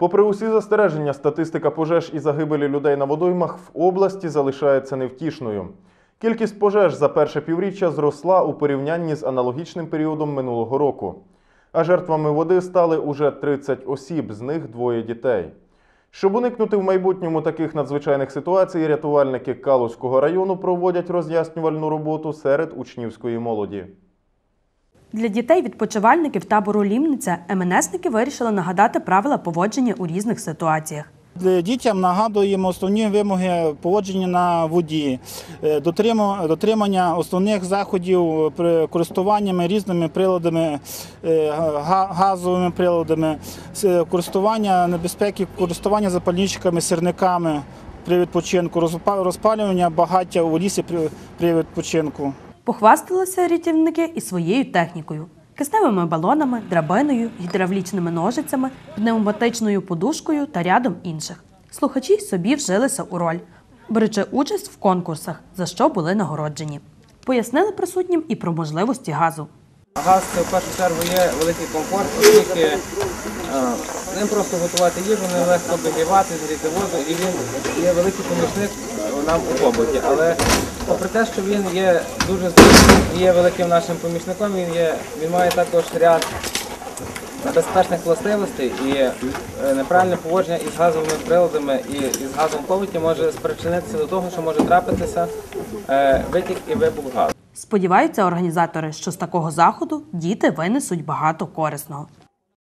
Попри усі застереження, статистика пожеж і загибелі людей на водоймах в області залишається невтішною. Кількість пожеж за перше півріччя зросла у порівнянні з аналогічним періодом минулого року. А жертвами води стали уже 30 осіб, з них двоє дітей. Щоб уникнути в майбутньому таких надзвичайних ситуацій, рятувальники Калузького району проводять роз'яснювальну роботу серед учнівської молоді. Для дітей-відпочивальників табору Лімниця МНСники вирішили нагадати правила поводження у різних ситуаціях. Дітям нагадуємо основні вимоги поводження на воді, е, дотримання основних заходів користуваннями різними приладами, е, газовими приладами, користування небезпеки, користування запальничками, сірниками при відпочинку, розпа- розпалювання багаття у лісі при відпочинку. Похвасталися рятівники і своєю технікою: кисневими балонами, драбиною, гідравлічними ножицями, пневматичною подушкою та рядом інших. Слухачі собі вжилися у роль, беручи участь в конкурсах, за що були нагороджені. Пояснили присутнім і про можливості газу. Газ це в першу чергу є великий комфорт, оскільки е, ним просто готувати їжу, ним легко обігрівати, зріти воду, і він є великий помічник нам у побуті. Але попри те, що він є дуже і є великим нашим помічником, він є, він має також ряд небезпечних властивостей і е, неправильне поводження із газовими приладами і із газом побуті може спричинитися до того, що може трапитися е, витік і вибух газу. Сподіваються організатори, що з такого заходу діти винесуть багато корисного.